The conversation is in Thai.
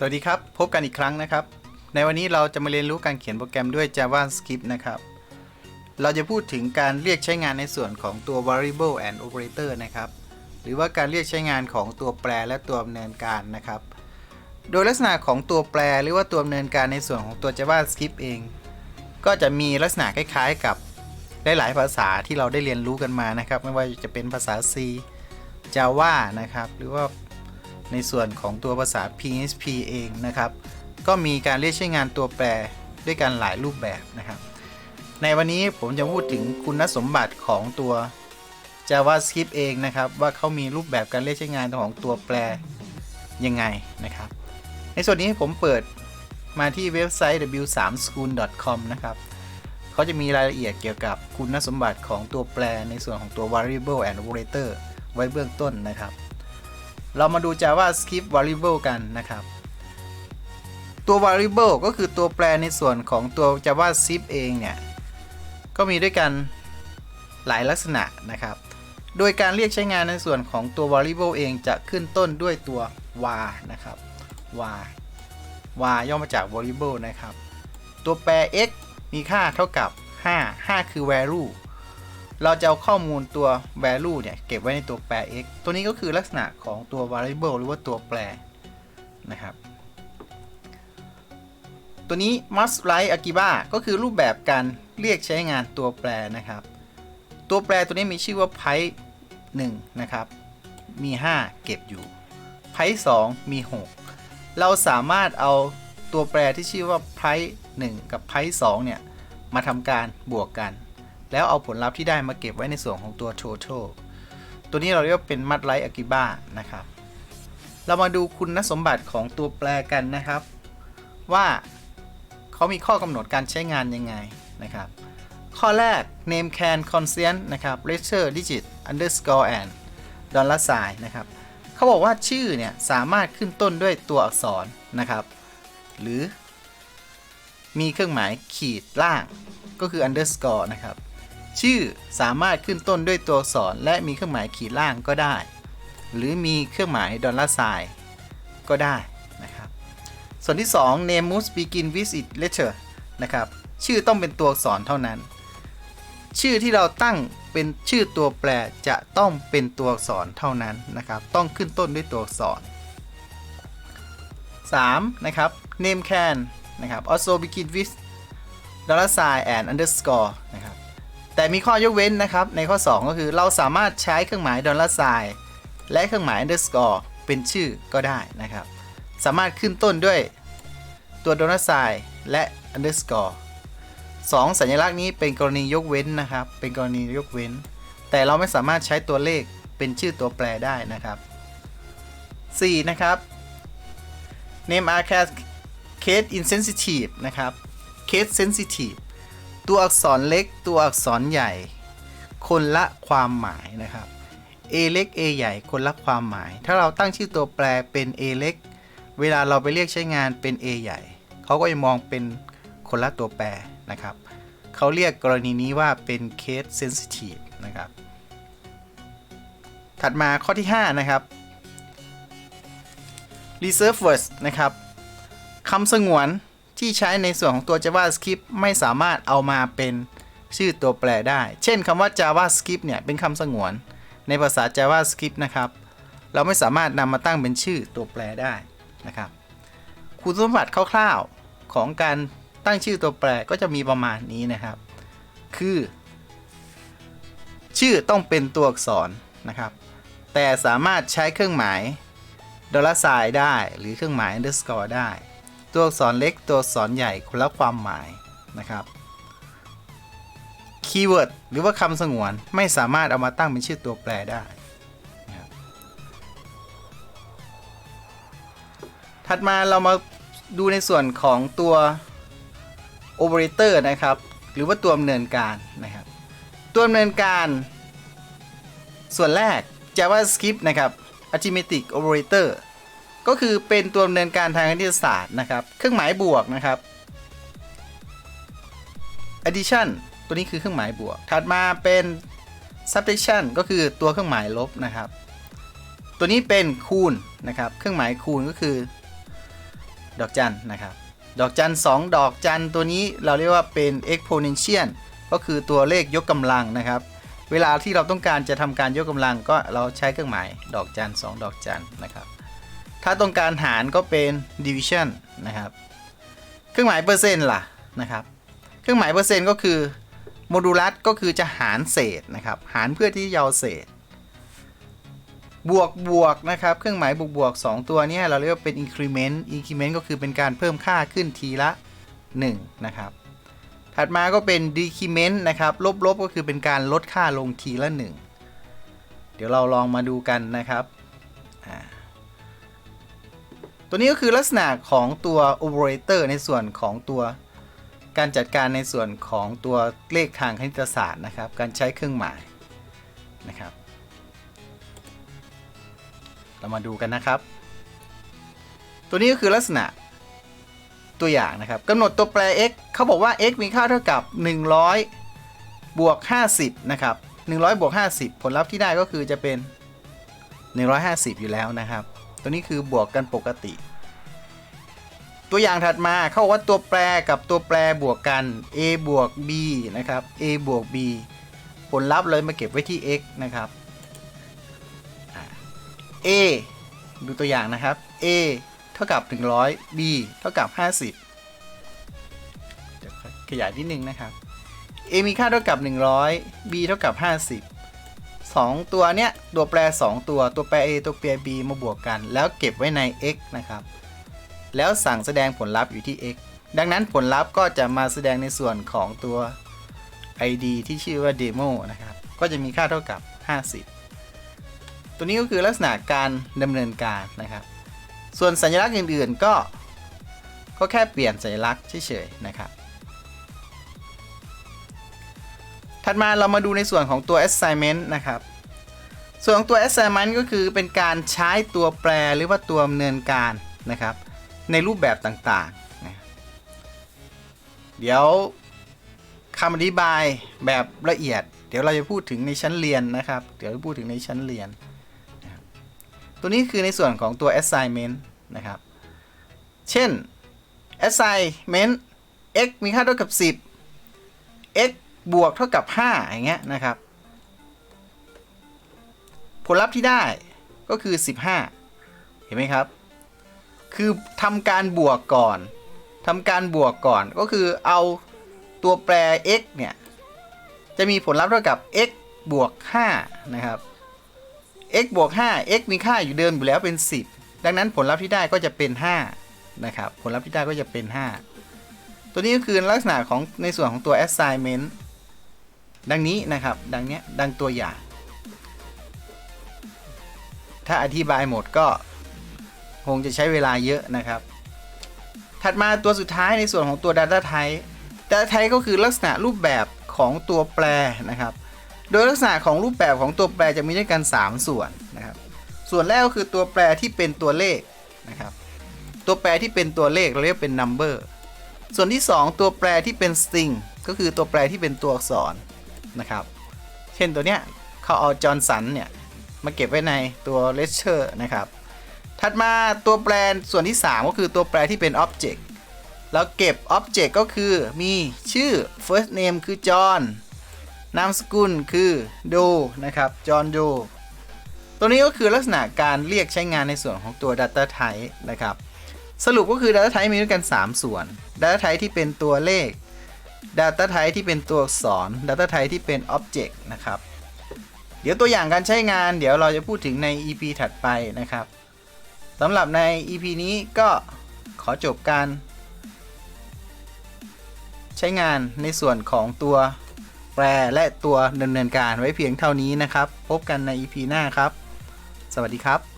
สวัสดีครับ พบกันอีกครั้งนะครับ ในวันนี้เราจะมาเรียนรู้การเขียนโปรแกรมด้วย JavaScript นะครับ เราจะพูดถึงการเรียกใช้งานในส่วนของตัว variable and operator นะครับ หรือว่าการเรียกใช้งานของตัวแปรและตัวดำเนินการนะครับ โดยลักษณะของตัวแปรหรือว่าตัวดำเนินการในส่วนของตัว JavaScript เอง ก็จะมีลักษณะคล้ายๆกับหลายๆภาษาที่เราได้เรียนรู้กันมานะครับ ไม่ว่าจะเป็นภาษา C Java นะครับ หรือว่า ในส่วนของตัวภาษา PHP เองนะครับ ก็มีการเรียกใช้งานตัวแปรด้วยกันหลายรูปแบบนะครับ ในวันนี้ผมจะพูดถึงคุณสมบัติของตัว JavaScript เองนะครับ ว่าเขามีรูปแบบการเรียกใช้งานของตัวแปรยังไงนะครับ ในส่วนนี้ผมเปิดมาที่เว็บไซต์ w3school.com นะครับเขาจะมีรายละเอียดเกี่ยวกับคุณสมบัติของตัวแปรในส่วนของตัว variable and operator ไว้เบื้องต้นนะครับ เรามาดู JavaScript variable กันนะครับ ตัว variable ก็คือตัวแปรในส่วนของตัว JavaScript เองเนี่ย ก็มีด้วยกันหลายลักษณะนะครับ โดยการเรียกใช้งานในส่วนของตัว variable เองจะขึ้นต้นด้วยตัว var นะครับ var var ย่อมาจาก variable นะครับ ตัวแปร x มีค่าเท่ากับ 5 5 คือ value เราจะเอาข้อมูลตัว value เนี่ย เก็บไว้ในตัวแปร x ตัวนี้ก็คือลักษณะของตัว variable หรือว่าตัวแปรนะครับ ตัวนี้ must write akiba ก็คือรูปแบบการเรียกใช้งานตัวแปรนะครับ ตัวแปรตัวนี้มีชื่อว่า pipe 1นะครับ มี 5 เก็บอยู่ pipe 2มี 6 เราสามารถเอาตัวแปรที่ชื่อว่า pipe 1กับ pipe 2เนี่ย มาทำการบวกกัน แล้วเอาผลลัพธ์ที่ได้มาเก็บไว้ในส่วนของตัว total ตัวนี้เราเรียกว่าเป็น must write akiba นะครับ เรามาดูคุณสมบัติของตัวแปรกันนะครับ ว่าเขามีข้อกำหนดการใช้งานยังไงนะครับ ข้อแรก name can constant นะครับ letter digit underscore and dollar sign นะครับเขาบอกว่าชื่อเนี่ยสามารถขึ้นต้นด้วยตัวอักษรนะครับ หรือมีเครื่องหมายขีดล่างก็คือ underscore นะครับ ชื่อสามารถขึ้นต้นด้วยตัวอักษรและมีเครื่องหมายขีดล่างก็ได้ หรือมีเครื่องหมายดอลลาร์ไซน์ก็ได้นะครับ ส่วนที่ 2 name must begin with it letter นะครับ ชื่อต้องเป็นตัวอักษรเท่านั้น ชื่อที่เราตั้งเป็นชื่อตัวแปรจะต้องเป็นตัวอักษรเท่านั้นนะครับ ต้องขึ้นต้นด้วยตัวอักษร 3. นะครับ name can นะครับ also begin with dollar sign and underscore นะครับ แต่มีข้อยกเว้นนะครับ ในข้อ 2 ก็คือเราสามารถใช้เครื่องหมายดอลลาร์ไซน์และเครื่องหมาย underscore เป็นชื่อก็ได้นะครับ สามารถขึ้นต้นด้วยตัวดอลลาร์ไซน์และ underscore สองสัญลักษณ์นี้เป็นกรณียกเว้นนะครับ เป็นกรณียกเว้น แต่เราไม่สามารถใช้ตัวเลขเป็นชื่อตัวแปรได้นะครับ 4. นะครับ name are case insensitive นะครับ case sensitive ตัวอักษรเล็กตัวอักษรใหญ่ คนละความหมายนะครับ A เล็ก A ใหญ่คนละความหมาย ถ้าเราตั้งชื่อตัวแปรเป็น A เล็ก เวลาเราไปเรียกใช้งานเป็น A ใหญ่ เขาก็จะมองเป็นคนละตัวแปรนะครับ เขาเรียกกรณีนี้ว่าเป็น case sensitive นะครับ ถัดมาข้อที่ 5 นะครับ reserve words นะครับคำสงวน ที่ใช้ในส่วนของตัว JavaScript ไม่สามารถเอามาเป็นชื่อตัวแปรได้ เช่นคำว่า JavaScript เนี่ยเป็นคำสงวน ในภาษา JavaScript นะครับ เราไม่สามารถนำมาตั้งเป็นชื่อตัวแปรได้นะครับคุณสมบัติคร่าวๆของการตั้งชื่อตัวแปรก็จะมีประมาณนี้นะครับ คือ ชื่อต้องเป็นตัวอักษรนะครับ แต่สามารถใช้เครื่องหมายดอลลาร์ไซน์ได้ หรือเครื่องหมาย underscore ได้ ตัวอักษรเล็กตัวอักษรใหญ่คนละความหมายนะครับคีย์เวิร์ดหรือว่าคำสงวนไม่สามารถเอามาตั้งเป็นชื่อตัวแปรได้นะครับถัดมาเรามาดูในส่วนของตัว operator นะครับ หรือว่าตัวดำเนินการนะครับ ตัวดำเนินการ ส่วนแรก JavaScript นะครับ arithmetic operator ก็คือเป็นตัวดำเนินการทางคณิตศาสตร์นะครับ เครื่องหมายบวกนะครับ addition ตัวนี้คือเครื่องหมายบวก ถัดมาเป็น subtraction ก็คือตัวเครื่องหมายลบนะครับ ตัวนี้เป็นคูณนะครับ เครื่องหมายคูณก็คือ ดอกจันนะครับ ดอกจัน 2 ดอกจันตัวนี้เราเรียกว่าเป็น exponential ก็คือตัวเลขยกกำลังนะครับ เวลาที่เราต้องการจะทำการยกกำลังก็เราใช้เครื่องหมายดอกจัน 2 ดอกจันนะครับ ถ้าต้องการหารก็เป็น division นะครับ เครื่องหมายเปอร์เซ็นต์ล่ะนะครับ เครื่องหมายเปอร์เซ็นต์ก็คือโมดูลัสก็คือจะหารเศษนะครับ หารเพื่อที่จะเอาเศษ บวกบวกนะครับ เครื่องหมายบวกบวก2ตัวนี้เราเรียกว่าเป็น increment increment ก็คือเป็นการเพิ่มค่าขึ้นทีละ 1 นะครับ ถัดมาก็เป็น decrement นะครับ ลบลบก็คือเป็นการลดค่าลงทีละ 1 เดี๋ยวเราลองมาดูกันนะครับอ่า ตัวนี้ก็คือลักษณะของตัว operator ในส่วนของตัวการจัดการในส่วนของตัวเลขทางคณิตศาสตร์นะครับ การใช้เครื่องหมายนะครับ เรามาดูกันนะครับ ตัวนี้ก็คือลักษณะตัวอย่างนะครับกำหนดตัวแปร x เขาบอกว่า x มีค่าเท่ากับ 100 บวก 50 นะครับ 100 บวก 50 ผลลัพธ์ที่ได้ก็คือจะเป็น 150 อยู่แล้วนะครับ ตัวนี้คือบวกกันปกติ ตัวอย่างถัดมาเขาบอกว่าตัวแปรกับตัวแปรบวกกัน a บวก b นะครับ a บวก b ผลลัพธ์เลยมาเก็บไว้ที่ x นะครับ a ดูตัวอย่างนะครับ a เท่ากับ 100 b เท่ากับ 50 ขยายนิดนึงนะครับ a มีค่าเท่ากับ 100 b เท่ากับ 50 2 ตัวเนี้ยตัวแปร 2 ตัวตัวแปร a ตัวแปร b มาบวกกัน แล้วเก็บไว้ใน x นะครับ แล้วสั่งแสดงผลลัพธ์อยู่ที่ x ดังนั้นผลลัพธ์ก็จะมาแสดงในส่วนของตัว id ที่ชื่อว่า demo นะครับ ก็จะมีค่าเท่ากับ 50 ตัวนี้ก็คือลักษณะการดำเนินการนะครับ ส่วนสัญลักษณ์อื่นๆก็ก็แค่เปลี่ยนสัญลักษณ์เฉยๆนะครับ ถัดมาเรามาดูในส่วนของตัว assignment นะครับ ส่วนของตัว assignment ก็คือเป็นการใช้ตัวแปรหรือว่าตัวดำเนินการนะครับ ในรูปแบบต่างๆนะเดี๋ยวคำอธิบายแบบละเอียด เดี๋ยวเราจะพูดถึงในชั้นเรียนนะครับ เดี๋ยวจะพูดถึงในชั้นเรียน ตัวนี้คือในส่วนของตัว assignment นะครับ เช่น assignment x มีค่าเท่ากับ 10 x บวกเท่ากับ 5 อย่างเงี้ยนะครับ ผลลัพธ์ที่ได้ก็คือ 15 เห็นไหมครับ คือทำการบวกก่อนทำการบวกก่อนก็คือเอาตัวแปร x เนี่ย จะมีผลลัพธ์เท่ากับ x บวก 5 นะครับ x บวก 5 x มีค่าอยู่เดิมอยู่แล้วเป็น 10 ดังนั้นผลลัพธ์ที่ได้ก็จะเป็น 5 นะครับ ผลลัพธ์ที่ได้ก็จะเป็น 5 ตัวนี้ก็คือลักษณะของในส่วนของตัว assignment ดังนี้นะครับ ดังเนี้ย ดังตัวอย่าง ถ้าอธิบายหมดก็คงจะใช้เวลาเยอะนะครับ ถัดมาตัวสุดท้ายในส่วนของตัว Data Type Data Type ก็คือลักษณะรูปแบบของตัวแปรนะครับ โดยลักษณะของรูปแบบของตัวแปรจะมีด้วยกัน 3 ส่วนนะครับ ส่วนแรกก็คือตัวแปรที่เป็นตัวเลขนะครับ ตัวแปรที่เป็นตัวเลขเราเรียกเป็น number ส่วนที่ 2 ตัวแปรที่เป็น string ก็คือตัวแปรที่เป็นตัวอักษร นะครับ เช่นตัวเนี้ยเขาเอาจอห์นสันเนี่ย มาเก็บไว้ในตัว lecture นะครับ ถัดมาตัวแปรส่วนที่ 3 ก็คือตัวแปรที่เป็น object แล้วเก็บ object ก็คือมีชื่อ first name คือ John นามสกุลคือ Doe นะครับ John Doe ตัวนี้ก็คือลักษณะการเรียกใช้งานในส่วนของตัว data type นะครับ สรุปก็คือ data type มีด้วยกัน 3 ส่วน data type ที่เป็นตัวเลข data type ที่เป็นตัวอักษร data type ที่เป็น object นะครับ เดี๋ยวตัวอย่างการใช้งานเดี๋ยวเราจะพูดถึงใน EP ถัดไปนะครับสำหรับใน EP นี้ก็ขอจบการใช้งานในส่วนของตัวแปรและตัวดำเนินการไว้เพียงเท่านี้นะครับ พบกันใน EP หน้าครับ สวัสดีครับ